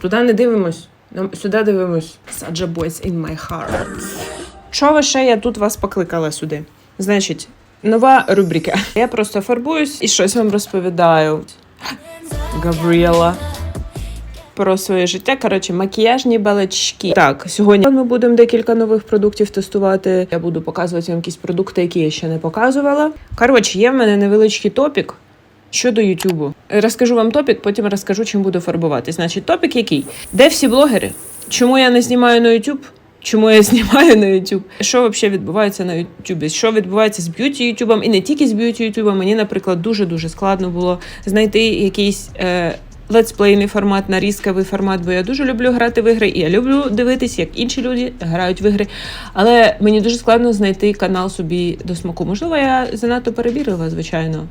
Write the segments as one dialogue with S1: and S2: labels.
S1: Туди не дивимось. Сюди дивимось. Such a boys in my heart. Чого ще я тут вас покликала сюди? Значить, нова рубрика. Я просто фарбуюсь і щось вам розповідаю. Гавріела. Про своє життя, коротше, макіяжні балачки. Так, сьогодні ми будемо декілька нових продуктів тестувати. Я буду показувати вам якісь продукти, які я ще не показувала. Коротше, є в мене невеличкий топік щодо Ютубу. Розкажу вам топік, потім розкажу, чим буду фарбувати. Значить, топік який? Де всі блогери? Чому я не знімаю на YouTube? Чому я знімаю на YouTube? Що взагалі відбувається на YouTube? Що відбувається з б'юті YouTube? І не тільки з б'юті YouTube. Мені, наприклад, дуже дуже складно було знайти якийсь. Е- летсплейний формат, нарізковий формат, бо я дуже люблю грати в ігри, і я люблю дивитись, як інші люди грають в ігри. Але мені дуже складно знайти канал собі до смаку. Можливо, я занадто перебірила, звичайно.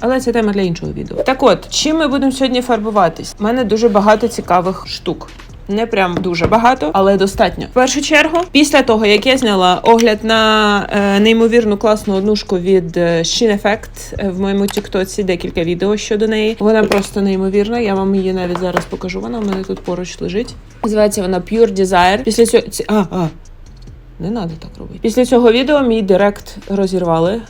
S1: Але це тема для іншого відео. Так от, чим ми будемо сьогодні фарбуватись? У мене дуже багато цікавих штук. Не прям дуже багато, але достатньо. В першу чергу, після того як я зняла огляд на е, неймовірну класну однушку від е, Shin Effect е, в моєму тіктоці, декілька відео щодо неї. Вона просто неймовірна. Я вам її навіть зараз покажу. Вона в мене тут поруч лежить. Називається вона Pure Desire. Після цього ці- а, а. Не треба так робити. Після цього відео мій директ розірвали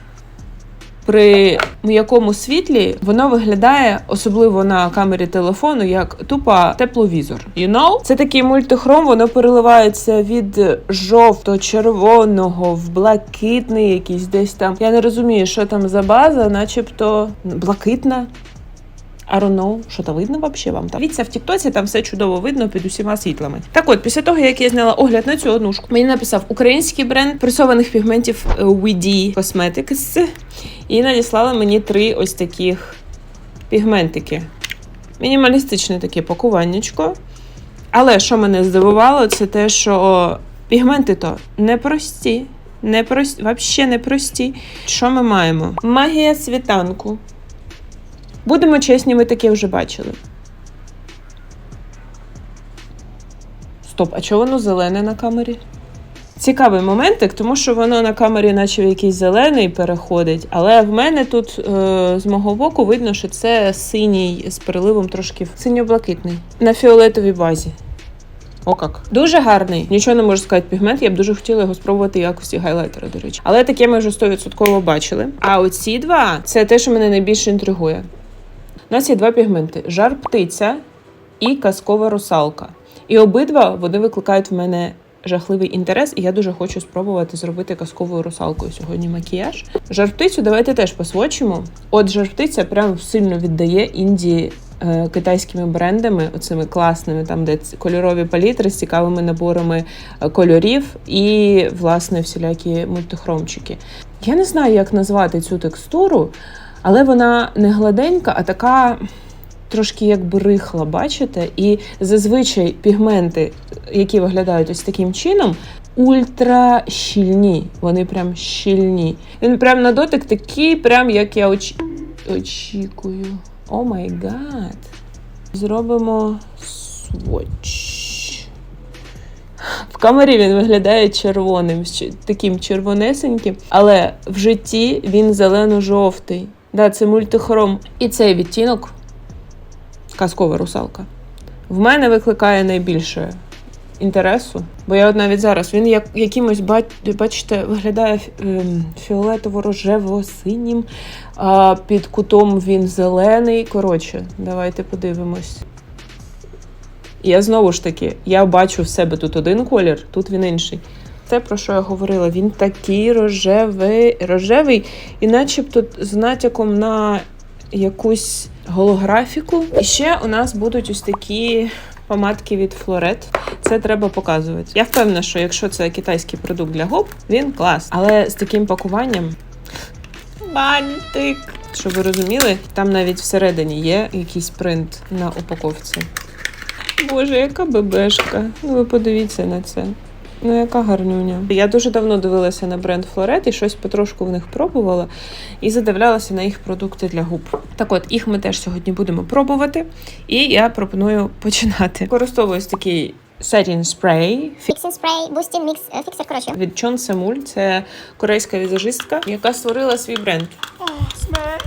S1: при м'якому світлі воно виглядає, особливо на камері телефону, як тупо тепловізор. You know? Це такий мультихром, воно переливається від жовто-червоного в блакитний якийсь десь там. Я не розумію, що там за база, начебто блакитна. I don't know, що там видно вообще вам там. Дивіться, в Тіктоці там все чудово видно під усіма світлами. Так от, після того, як я зняла огляд на цю однушку, мені написав український бренд пресованих пігментів е, WD Cosmetics і надіслали мені три ось таких пігментики. Мінімалістичне таке пакуваннячко. Але що мене здивувало, це те, що пігменти то непрості. Не прості, взагалі не прості. Що ми маємо? Магія світанку. Будемо чесні, ми таке вже бачили. Стоп, а чого воно зелене на камері? Цікавий моментик, тому що воно на камері, наче в якийсь зелений переходить, але в мене тут е, з мого боку видно, що це синій з переливом трошки синьо-блакитний на фіолетовій базі. О, як. Дуже гарний. Нічого не можу сказати пігмент. Я б дуже хотіла його спробувати якості гайлайтера, до речі. Але таке ми вже 100% бачили. А оці два це те, що мене найбільше інтригує. У нас є два пігменти: жар птиця і казкова русалка. І обидва вони викликають в мене жахливий інтерес, і я дуже хочу спробувати зробити казковою русалкою сьогодні макіяж. Жар птицю давайте теж посвочимо. От жар птиця прям сильно віддає інді. е, Китайськими брендами, оцими класними, там де кольорові палітри з цікавими наборами е, кольорів і, власне, всілякі мультихромчики. Я не знаю, як назвати цю текстуру, але вона не гладенька, а така трошки якби рихла, бачите? І зазвичай пігменти, які виглядають ось таким чином, ультра щільні. Вони прям щільні. Він прям на дотик такий, прям як я оч... очікую. О май гад. Зробимо сводч. В камері він виглядає червоним, таким червонесеньким, але в житті він зелено-жовтий. Да, це мультихром. І цей відтінок казкова русалка. В мене викликає найбільше інтересу, бо я от навіть зараз він як якимось бач- бачите, виглядає ем, фіолетово-рожево-синім, а під кутом він зелений. Коротше, давайте подивимось. Я знову ж таки, я бачу в себе тут один колір, тут він інший. Те, про що я говорила, він такий рожевий, рожевий, і начебто з натяком на якусь голографіку. І ще у нас будуть ось такі помадки від Флорет. Це треба показувати. Я впевнена, що якщо це китайський продукт для губ, він клас. Але з таким пакуванням. Бантик! Щоб ви розуміли, там навіть всередині є якийсь принт на упаковці. Боже, яка бебешка. Ну ви подивіться на це. Ну, яка гарнюня. Я дуже давно дивилася на бренд Флорет і щось потрошку в них пробувала і задивлялася на їх продукти для губ. Так от, їх ми теж сьогодні будемо пробувати, і я пропоную починати. Використовую ось такий setting spray
S2: Фіксін спрей, бустін мікс, е, фіксер, коротше.
S1: від Чон Семуль. Це корейська візажистка, яка створила свій бренд.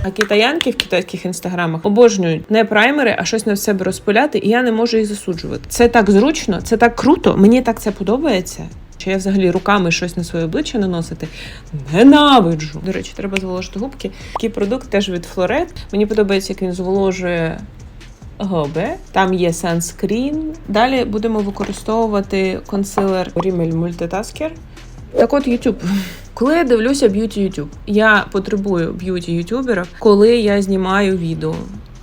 S1: А китаянки в китайських інстаграмах обожнюють не праймери, а щось на себе розпиляти, і я не можу їх засуджувати. Це так зручно, це так круто. Мені так це подобається. Чи я взагалі руками щось на своє обличчя наносити? Ненавиджу. До речі, треба зволожити губки. Такий продукт теж від Флорет. Мені подобається, як він зволожує губи. Там є санскрін. Далі будемо використовувати консилер Rimmel Multitasker. Так от YouTube. Коли я дивлюся б'юті YouTube, я потребую б'юті ютубера, коли я знімаю відео.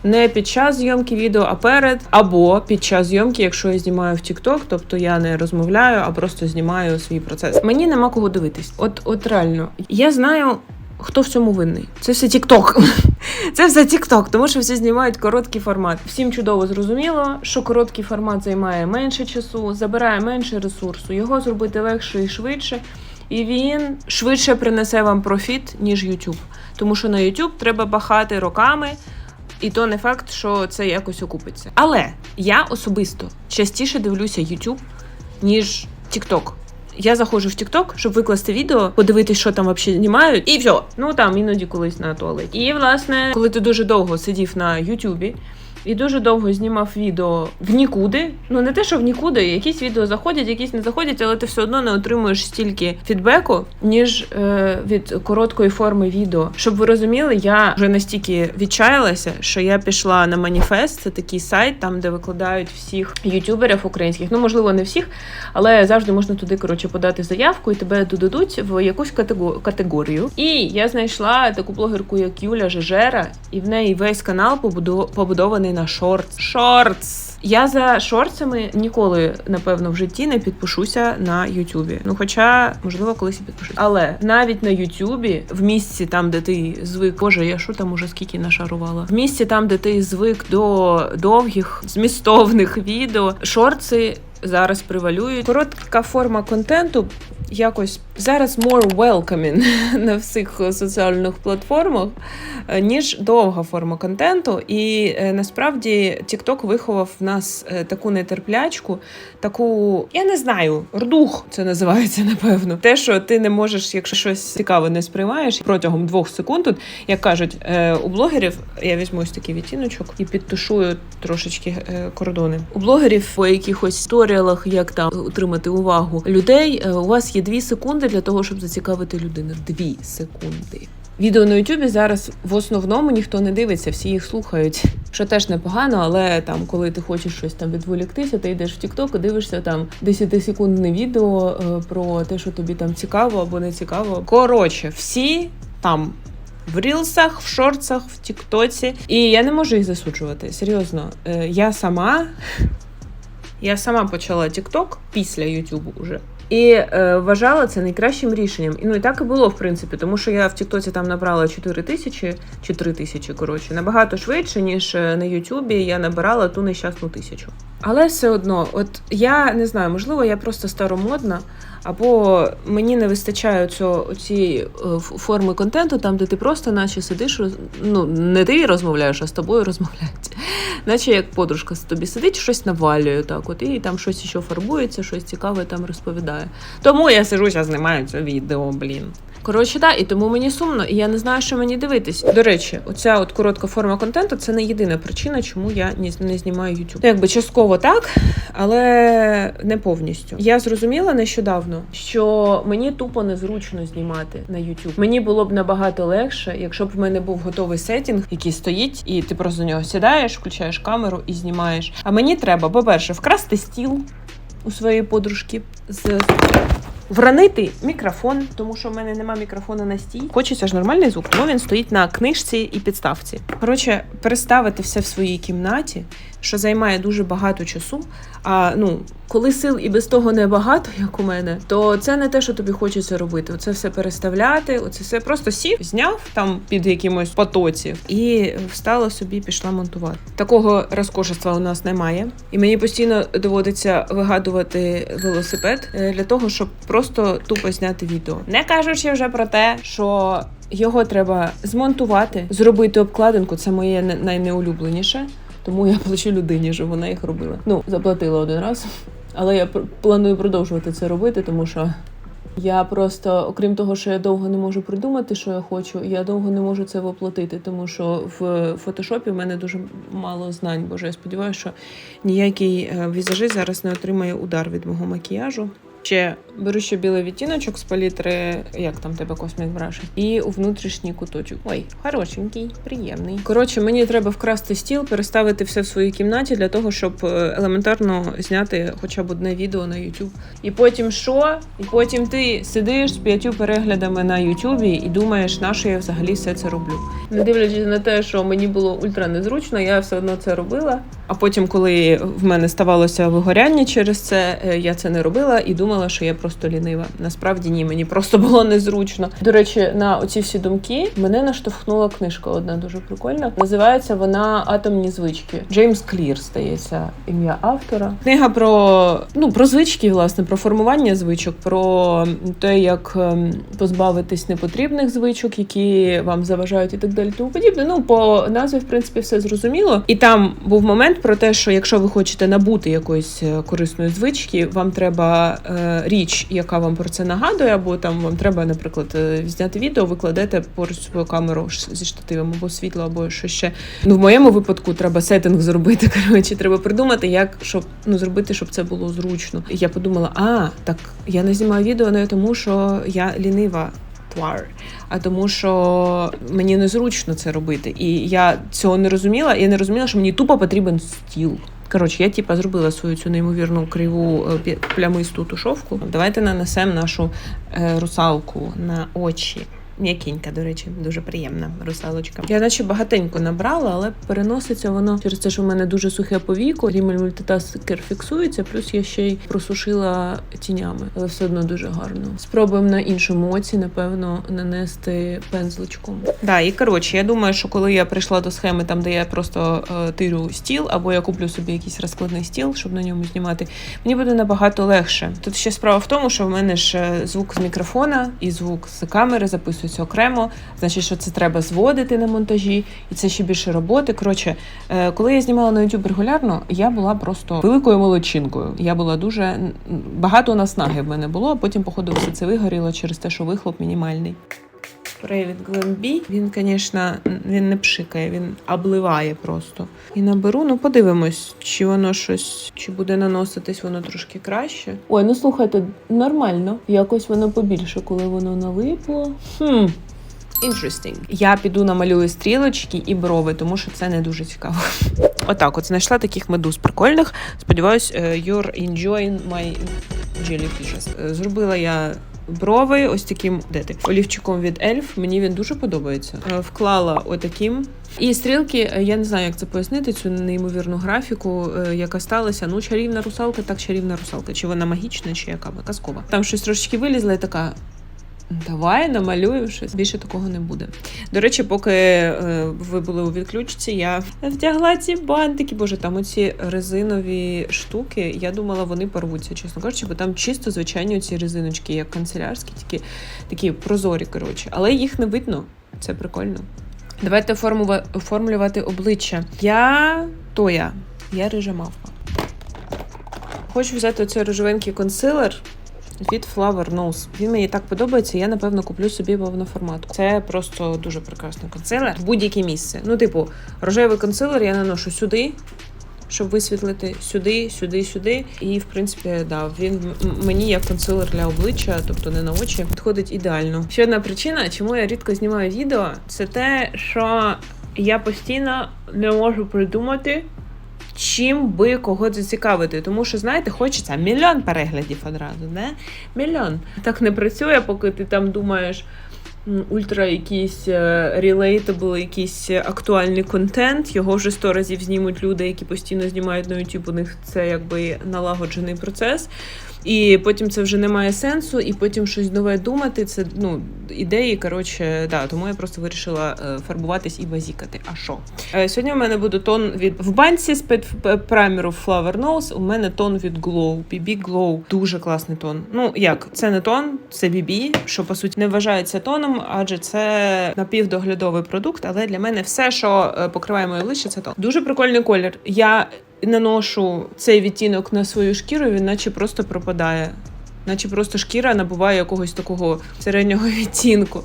S1: Не під час зйомки відео, а перед, або під час зйомки, якщо я знімаю в TikTok, тобто я не розмовляю, а просто знімаю свій процес. Мені нема кого дивитись. От, от реально, я знаю, хто в цьому винний. Це все TikTok. Це все TikTok, тому що всі знімають короткий формат. Всім чудово зрозуміло, що короткий формат займає менше часу, забирає менше ресурсу. Його зробити легше і швидше. І він швидше принесе вам профіт, ніж YouTube. Тому що на YouTube треба бахати роками, і то не факт, що це якось окупиться. Але я особисто частіше дивлюся YouTube, ніж TikTok. Я заходжу в TikTok, щоб викласти відео, подивитись, що там взагалі знімають, і все. Ну там іноді колись на туалеті. І власне, коли ти дуже довго сидів на YouTube і дуже довго знімав відео в нікуди. Ну не те, що в нікуди, якісь відео заходять, якісь не заходять, але ти все одно не отримуєш стільки фідбеку, ніж е, від короткої форми відео. Щоб ви розуміли, я вже настільки відчаялася, що я пішла на маніфест. Це такий сайт, там де викладають всіх ютуберів українських. Ну можливо, не всіх, але завжди можна туди коротше подати заявку, і тебе додадуть в якусь катего- категорію. І я знайшла таку блогерку, як Юля Жежера, і в неї весь канал побудо- побудований на шортс. Шортс! Я за шорцами ніколи, напевно, в житті не підпишуся на Ютубі. Ну, хоча, можливо, колись і підпишусь. Але навіть на Ютубі, в місці там, де ти звик, боже, я що там уже скільки нашарувала? В місці там, де ти звик до довгих змістовних відео, шорти зараз превалюють. Коротка форма контенту якось зараз more welcoming на всіх соціальних платформах, е, ніж довга форма контенту. І е, насправді TikTok виховав в нас е, таку нетерплячку, таку, я не знаю, рдух це називається, напевно. Те, що ти не можеш, якщо щось цікаве не сприймаєш протягом двох секунд, тут, як кажуть, у блогерів я візьму ось такий відтіночок і підтушую трошечки кордони. У блогерів по якихось сторіалах, як там утримати увагу людей, у вас є дві секунди для того, щоб зацікавити людину. Дві секунди. Відео на Ютубі зараз в основному ніхто не дивиться, всі їх слухають. Що теж непогано, але там, коли ти хочеш щось там відволіктися, ти йдеш в TikTok і дивишся там 10-секундне відео е, про те, що тобі там цікаво або не цікаво. Коротше, всі там. В рілсах, в шорцах, в Тіктоці. І я не можу їх засуджувати. Серйозно, Е, я сама. Я сама почала TikTok після Ютубу вже. І е, вважала це найкращим рішенням. І ну і так і було, в принципі, тому що я в Тіктоці там набрала 4 тисячі чи 3 тисячі, коротше, набагато швидше, ніж е, на Ютубі я набирала ту нещасну тисячу. Але все одно, от я не знаю, можливо, я просто старомодна, або мені не вистачає цієї е, форми контенту, там, де ти просто наче сидиш, роз- ну не ти розмовляєш, а з тобою розмовляють. Наче як подружка з тобі сидить, щось навалює так, от і там щось ще фарбується, щось цікаве там розповідає. Тому я сижу, зараз знімаю це відео, блін. Коротше, да, і тому мені сумно, і я не знаю, що мені дивитись. До речі, оця от коротка форма контенту це не єдина причина, чому я не знімаю YouTube. Ну, Якби частково так, але не повністю. Я зрозуміла нещодавно, що мені тупо незручно знімати на YouTube. Мені було б набагато легше, якщо б в мене був готовий сетінг, який стоїть, і ти просто з нього сідаєш, включаєш камеру і знімаєш. А мені треба, по-перше, вкрасти стіл у своєї подружки з Вранити мікрофон, тому що в мене нема мікрофона на стій. Хочеться ж нормальний звук, тому він стоїть на книжці і підставці. Коротше, переставити все в своїй кімнаті, що займає дуже багато часу. А ну, коли сил і без того небагато, як у мене, то це не те, що тобі хочеться робити. Оце все переставляти, оце все просто сів, зняв там під якимось потоці і встала собі, пішла монтувати. Такого розкошества у нас немає, і мені постійно доводиться вигадувати велосипед е, для того, щоб просто тупо зняти відео. Не кажучи вже про те, що його треба змонтувати, зробити обкладинку. Це моє найнеулюбленіше. Тому я плачу людині, щоб вона їх робила. Ну, заплатила один раз, але я планую продовжувати це робити, тому що Я просто, окрім того, що я довго не можу придумати, що я хочу, я довго не можу це воплотити, тому що в фотошопі в мене дуже мало знань. Боже, я сподіваюся, що ніякий е, візажист зараз не отримає удар від мого макіяжу. Ще беру ще білий відтіночок з палітри, як там тебе космік браше, і у внутрішній куточок. Ой, хорошенький, приємний. Коротше, мені треба вкрасти стіл, переставити все в своїй кімнаті для того, щоб е, елементарно зняти хоча б одне відео на YouTube. І потім що? І потім ти сидиш з п'ятью переглядами на YouTube і думаєш, на що я взагалі все це роблю. Не дивлячись на те, що мені було ультра незручно, я все одно це робила. А потім, коли в мене ставалося вигоряння через це, е, я це не робила і думала, що я просто лінива. Насправді ні, мені просто було незручно. До речі, на оці всі думки мене наштовхнула книжка одна дуже прикольна. Називається вона Атомні звички. Джеймс Клір стається ім'я автора. Книга про ну про звички, власне, про формування звичок, про те, як ем, позбавитись непотрібних звичок, які вам заважають, і так далі. Тому подібне. Ну по назві, в принципі, все зрозуміло. І там був момент про те, що якщо ви хочете набути якоїсь е, корисної звички, вам треба е, річ, яка вам про це нагадує, або там вам треба, наприклад, е, зняти відео, ви кладете поруч свою камеру зі штативом або світло, або що ще. Ну в моєму випадку треба сеттинг зробити. Коротше, треба придумати, як щоб ну зробити, щоб це було зручно. І я подумала: а так я не знімаю відео не тому, що я лінива. Твар, а тому, що мені незручно це робити. І я цього не розуміла. Я не розуміла, що мені тупо потрібен стіл. Коротше, я типа зробила свою цю неймовірну криву е, плямисту тушовку. Давайте нанесемо нашу е, русалку на очі. М'якенька, до речі, дуже приємна русалочка. Я наче багатенько набрала, але переноситься воно через те, що в мене дуже сухе повіко. Рімель мультитаскер фіксується, плюс я ще й просушила тінями, але все одно дуже гарно. Спробуємо на іншому оці, напевно, нанести пензличком. Да, і коротше, я думаю, що коли я прийшла до схеми, там де я просто е, тирю стіл, або я куплю собі якийсь розкладний стіл, щоб на ньому знімати, мені буде набагато легше. Тут ще справа в тому, що в мене ж е, звук з мікрофона і звук з камери записуються окремо. Значить, що це треба зводити на монтажі, і це ще більше роботи. Коротше, е, коли я знімала на YouTube регулярно, я була просто великою молодчинкою. Я була дуже багато наснаги в мене було, а потім, походу, все це вигоріло через те, що вихлоп мінімальний. Спрей від Glenbee. Він, звісно, він не пшикає, він обливає просто. І наберу, ну подивимось, чи воно щось, чи буде наноситись воно трошки краще. Ой, ну слухайте, нормально. Якось воно побільше, коли воно налипло. Хм. Interesting. Я піду намалюю стрілочки і брови, тому що це не дуже цікаво. Отак, от знайшла таких медуз прикольних. Сподіваюсь, е, you're enjoying my jellyfishes. Е, Зробила я брови ось таким де ти, олівчиком від Ельф. Мені він дуже подобається. Е, Вклала отаким. І стрілки, е, я не знаю, як це пояснити, цю неймовірну графіку, е, яка сталася. Ну, чарівна русалка, так чарівна русалка. Чи вона магічна, чи яка казкова. Там щось трошечки вилізла і така. Давай намалюємо щось. Більше такого не буде. До речі, поки е, ви були у відключці, я вдягла ці бантики. Боже, там оці резинові штуки. Я думала, вони порвуться, чесно кажучи, бо там чисто звичайні ці резиночки, як канцелярські, такі, такі прозорі, коротше. Але їх не видно. Це прикольно. Давайте оформлювати обличчя. Я то я. Я рижа мавпа. Хочу взяти оцей рожевенький консилер від Flower Nose. Він мені так подобається, я напевно куплю собі повноформатку. Це просто дуже прекрасний консилер в будь-яке місце. Ну, типу, рожевий консилер я наношу сюди. Щоб висвітлити сюди, сюди, сюди. І в принципі, да, він мені як консилер для обличчя, тобто не на очі, підходить ідеально. Ще одна причина, чому я рідко знімаю відео, це те, що я постійно не можу придумати, чим би кого зацікавити. Тому що, знаєте, хочеться мільйон переглядів одразу, не? Мільйон. Так не працює, поки ти там думаєш. Ультра якийсь релейтабл, якийсь актуальний контент. Його вже сто разів знімуть люди, які постійно знімають на YouTube. У них це якби налагоджений процес. І потім це вже не має сенсу, і потім щось нове думати. Це ну ідеї. Коротше, да, тому я просто вирішила е, фарбуватись і базікати. А що? Е, сьогодні в мене буде тон від в банці з праймеру Flower Nose. У мене тон від Glow, BB Glow. Дуже класний тон. Ну як це не тон, це BB, що по суті не вважається тоном, адже це напівдоглядовий продукт. Але для мене все, що е, покриває моє обличчя, це тон. Дуже прикольний колір. Я наношу цей відтінок на свою шкіру, він наче просто пропадає. наче просто шкіра набуває якогось такого середнього відтінку.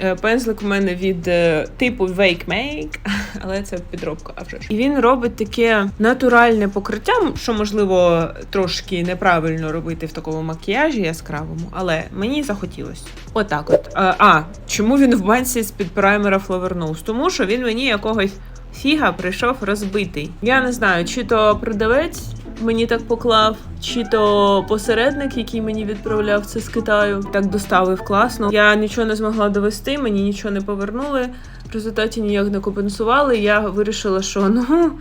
S1: Е, Пензлик у мене від е, типу Wake Make, але це підробка, а вже ж. І він робить таке натуральне покриття, що можливо трошки неправильно робити в такому макіяжі яскравому, але мені захотілося. Отак, от. А, а чому він в банці з під праймера Flower Nose? Тому що він мені якогось фіга прийшов розбитий. Я не знаю, чи то продавець мені так поклав, чи то посередник, який мені відправляв це з Китаю, так доставив класно. Я нічого не змогла довести, мені нічого не повернули. В результаті ніяк не компенсували. Я вирішила, що ну.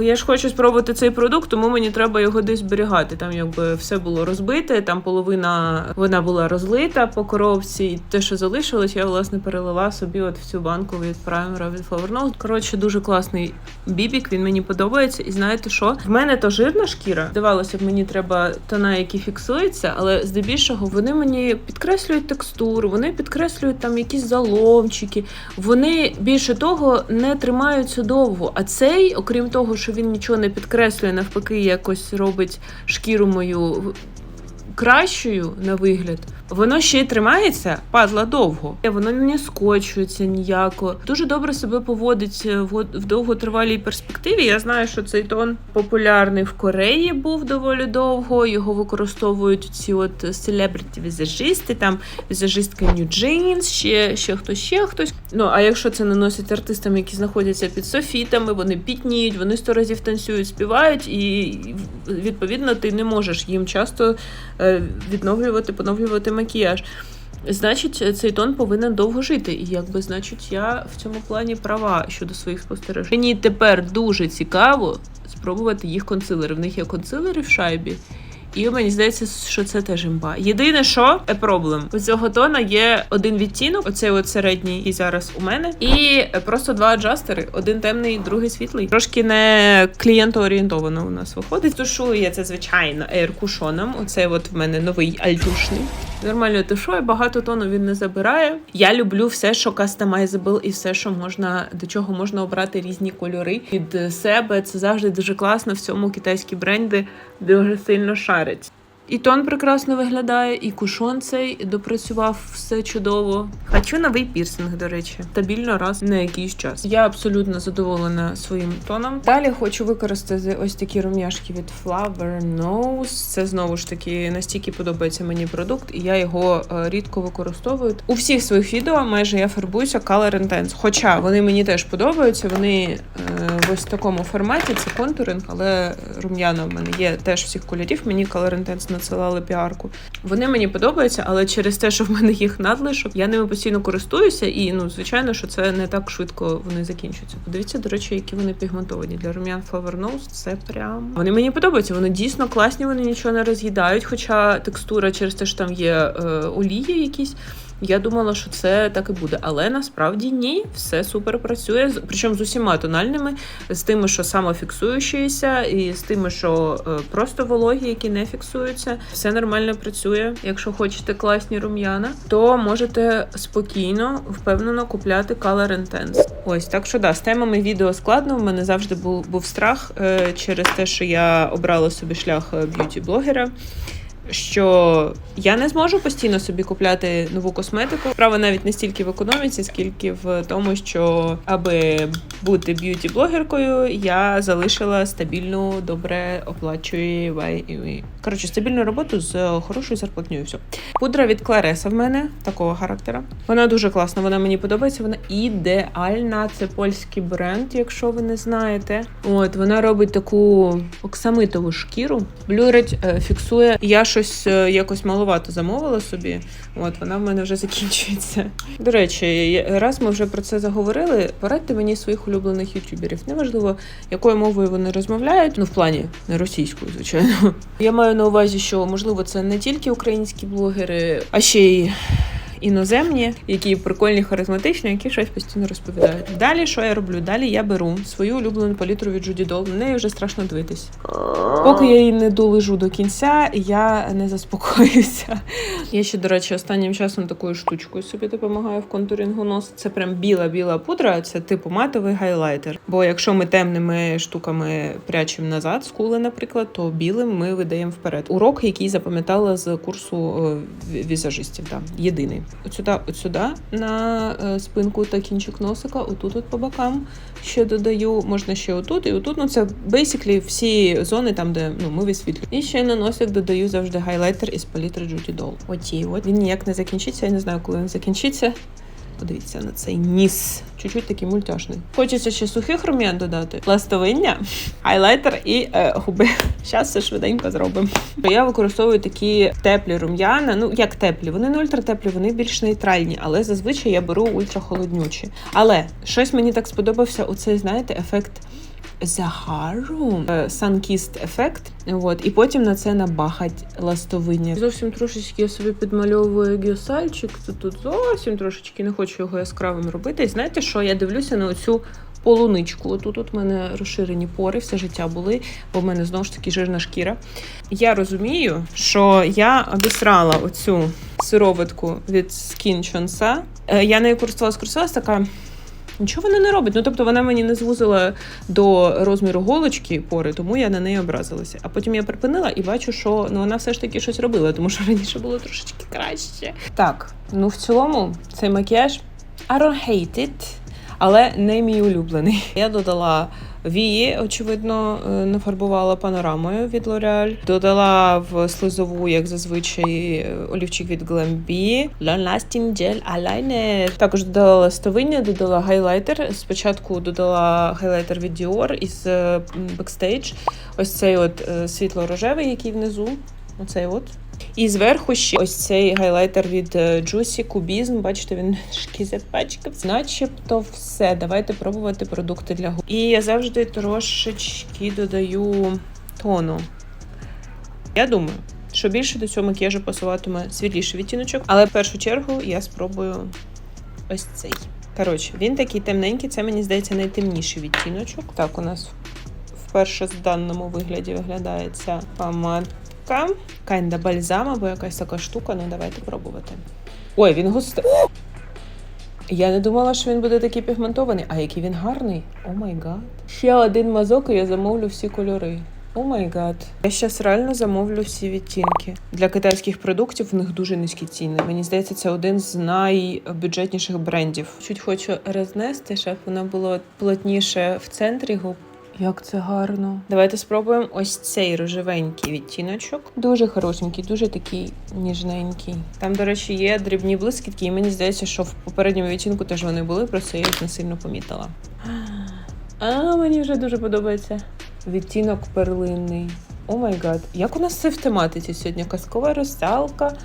S1: Я ж хочу спробувати цей продукт, тому мені треба його десь зберігати. Там якби все було розбите, там половина вона була розлита по коробці, і те, що залишилось, я власне перелила собі от в цю банку від праймера від Flower. Коротше, дуже класний бібік, він мені подобається. І знаєте що? В мене то жирна шкіра. Здавалося б, мені треба тона, які фіксуються, але здебільшого вони мені підкреслюють текстуру, вони підкреслюють там якісь заломчики. Вони більше того не тримаються довго. А цей, окрім того, що він нічого не підкреслює, навпаки, якось робить шкіру мою кращою на вигляд. Воно ще й тримається падла довго. Воно не скочується ніяко. Дуже добре себе поводить е, в довготривалій перспективі. Я знаю, що цей тон популярний в Кореї був доволі довго. Його використовують ці от селебриті візажисти, там візажистка New Jeans, ще, ще хтось, ще хтось. Ну а якщо це наносять артистам, які знаходяться під софітами, вони пітніють, вони сто разів танцюють, співають, і відповідно ти не можеш їм часто е, відновлювати, поновлювати макіяж. Значить, цей тон повинен довго жити. І якби значить, я в цьому плані права щодо своїх спостережень. Мені тепер дуже цікаво спробувати їх консилери. В них є консилери в шайбі. І мені здається, що це теж імба. Єдине, що е проблем у цього тона є один відтінок, оцей от середній і зараз у мене, і просто два аджастери: один темний, другий світлий. Трошки не клієнтоорієнтовано у нас виходить. Тушую я це звичайно ейркушоном. Оцей от в мене новий альтушний. Нормально тушую, багато тону він не забирає. Я люблю все, що кастомайзабл і все, що можна до чого можна обрати різні кольори від себе. Це завжди дуже класно. В цьому китайські бренди дуже сильно шарять. І тон прекрасно виглядає, і кушон цей допрацював все чудово. Хочу новий пірсинг, до речі, стабільно раз на якийсь час. Я абсолютно задоволена своїм тоном. Далі хочу використати ось такі рум'яшки від Flower Nose. Це знову ж таки настільки подобається мені продукт, і я його е, рідко використовую. У всіх своїх відео майже я фарбуюся Color Intense. Хоча вони мені теж подобаються. Вони е, в ось такому форматі. Це контуринг, але рум'яна в мене є теж всіх кольорів. Мені Color Intense надсилали піарку. Вони мені подобаються, але через те, що в мене їх надлишок, я ними постійно користуюся, і ну звичайно, що це не так швидко вони закінчуються. Подивіться, до речі, які вони пігментовані для рум'ян Flower Nose. Це прям вони мені подобаються. Вони дійсно класні, вони нічого не роз'їдають. Хоча текстура через те, що там є е, олії якісь. Я думала, що це так і буде, але насправді ні, все супер працює. Причому з усіма тональними, з тими, що самофіксуючіся, і з тими, що е, просто вологі, які не фіксуються. Все нормально працює. Якщо хочете класні рум'яна, то можете спокійно, впевнено купляти Color Intense. Ось так що да, з темами відео складно. У мене завжди був, був страх е, через те, що я обрала собі шлях е, б'юті-блогера що я не зможу постійно собі купляти нову косметику. Справа навіть не стільки в економіці, скільки в тому, що аби бути б'юті-блогеркою, я залишила стабільну, добре оплачує коротше стабільну роботу з хорошою зарплатнею. Все. Пудра від Клареса в мене такого характера. Вона дуже класна, вона мені подобається. Вона ідеальна. Це польський бренд, якщо ви не знаєте. От вона робить таку оксамитову шкіру, блюрить, е, фіксує. Я щось е, якось маловато замовила собі. От вона в мене вже закінчується. До речі, раз ми вже про це заговорили. Порадьте мені своїх улюблених ютуберів. Неважливо, якою мовою вони розмовляють. Ну, в плані не російською, звичайно. Я маю на увазі, що можливо це не тільки українські блогери, а ще й іноземні, які прикольні, харизматичні, які щось постійно розповідають. Далі що я роблю? Далі я беру свою улюблену палітру від Judy Doll. На неї вже страшно дивитись. Поки я її не долежу до кінця, я не заспокоюся. Я ще, до речі, останнім часом такою штучкою собі допомагаю в контурінгу носу. Це прям біла-біла пудра, це типу матовий гайлайтер. Бо якщо ми темними штуками прячемо назад, скули, наприклад, то білим ми видаємо вперед. Урок, який запам'ятала з курсу е, візажистів, да, єдиний. От сюди, от сюди на е, спинку та кінчик носика, отут от по бокам ще додаю, можна ще отут і отут. Ну це basically всі зони, там, де ну, ми висвітлюємо. І ще на носик додаю завжди гайлайтер із палітри Judy Doll. Оті от. Він ніяк не закінчиться, я не знаю, коли він закінчиться. Подивіться на цей ніс. Чуть-чуть такий мультяшний. Хочеться ще сухих рум'ян додати. Пластовиння, хайлайтер і е, губи. Зараз все швиденько зробимо. Я використовую такі теплі рум'яна. Ну як теплі, вони не ультратеплі, вони більш нейтральні, але зазвичай я беру ультрахолоднючі. Але щось мені так сподобався. Оцей, знаєте, ефект. Загару е, Sunkissed ефект. От, і потім на це набахать ластовиння. Зовсім трошечки я собі підмальовую гіосальчик. Тут, тут зовсім трошечки не хочу його яскравим робити. І знаєте що? Я дивлюся на оцю полуничку. Отут от мене розширені пори, все життя були, бо в мене знову ж таки жирна шкіра. Я розумію, що я обісрала оцю сироватку від Skin Chonsa. Е, Я нею користувалась, користувалась така. Нічого вона не робить. Ну тобто вона мені не звузила до розміру голочки пори, тому я на неї образилася. А потім я припинила і бачу, що ну вона все ж таки щось робила, тому що раніше було трошечки краще. Так, ну в цілому цей макіяж I don't hate it, але не мій улюблений. Я додала вії, очевидно, е, нафарбувала панорамою від L'Oreal. Додала в слизову, як зазвичай, е, олівчик від Glambi. Long Lasting Gel Eyeliner. Також додала ластовиння, додала гайлайтер. Спочатку додала гайлайтер від Dior із е, Backstage. Ось цей от е, світло-рожевий, який внизу. Оцей от. І зверху ще ось цей гайлайтер від е, Juicy Cubism. Бачите, він трішки запачкався. Начебто все. Давайте пробувати продукти для губ. І я завжди трошечки додаю тону. Я думаю, що більше до цього макіяжу пасуватиме світліший відтіночок, але в першу чергу я спробую ось цей. Коротше, він такий темненький, це мені здається найтемніший відтіночок. Так, у нас вперше в першозданному вигляді виглядає ця помадка. Кайнда бальзам або якась така штука. Ну давайте пробувати. Ой, він густий. Я не думала, що він буде такий пігментований, а який він гарний. О май гад. Ще один мазок, і я замовлю всі кольори. О май гад. Я зараз реально замовлю всі відтінки. Для китайських продуктів в них дуже низькі ціни. Мені здається, це один з найбюджетніших брендів. Чуть хочу рознести, щоб воно було плотніше в центрі губ. Як це гарно. Давайте спробуємо ось цей рожевенький відтіночок. Дуже хорошенький, дуже такий ніжненький. Там, до речі, є дрібні блискітки, і мені здається, що в попередньому відтінку теж вони були, просто я їх не сильно помітила. А мені вже дуже подобається. Відтінок перлинний. О май гад. Як у нас це в тематиці сьогодні? Казкова русалка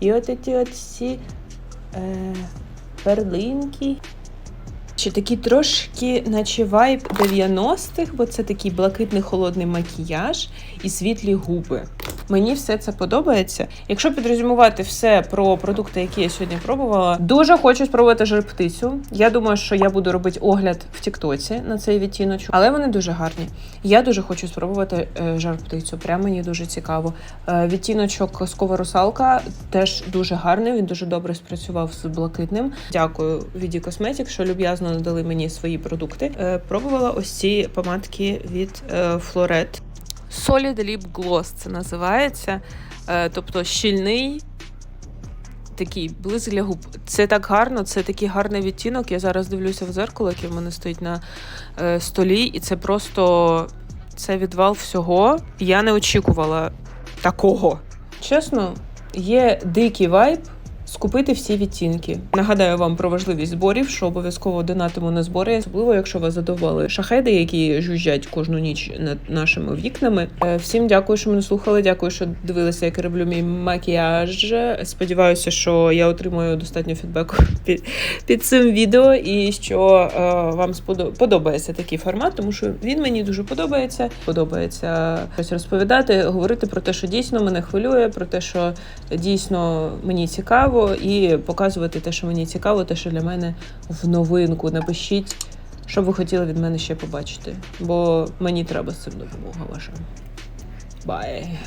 S1: і от ці от всі е, перлинки. Ще такий трошки, наче вайб 90-х, бо це такий блакитний холодний макіяж і світлі губи. Мені все це подобається. Якщо підрозумувати все про продукти, які я сьогодні пробувала, дуже хочу спробувати жар-птицю. Я думаю, що я буду робити огляд в Тіктоці на цей відтіночок, але вони дуже гарні. Я дуже хочу спробувати е, жар-птицю. Прямо мені дуже цікаво. Е, відтіночок Казкова русалка теж дуже гарний. Він дуже добре спрацював з блакитним. Дякую Віді Косметік, що люб'язно надали мені свої продукти. Е, пробувала ось ці помадки від е, Флорет. Solid Lip Gloss це називається. Е, тобто щільний. Такий блиск для губ. Це так гарно, це такий гарний відтінок. Я зараз дивлюся в зеркало, яке в мене стоїть на е, столі, і це просто це відвал всього. Я не очікувала такого. Чесно, є дикий вайб скупити всі відтінки. Нагадаю вам про важливість зборів, що обов'язково донатимо на збори, особливо якщо вас задовбали шахеди, які жужжать кожну ніч над нашими вікнами. Е, Всім дякую, що мене слухали. Дякую, що дивилися, як я роблю мій макіяж. Сподіваюся, що я отримую достатньо фідбеку під, під цим відео, і що е, вам сподо- подобається такий формат, тому що він мені дуже подобається. Подобається щось розповідати, говорити про те, що дійсно мене хвилює, про те, що дійсно мені цікаво. І показувати те, що мені цікаво, те, що для мене в новинку. Напишіть, що ви хотіли від мене ще побачити, бо мені треба з цим допомога ваша. Бай.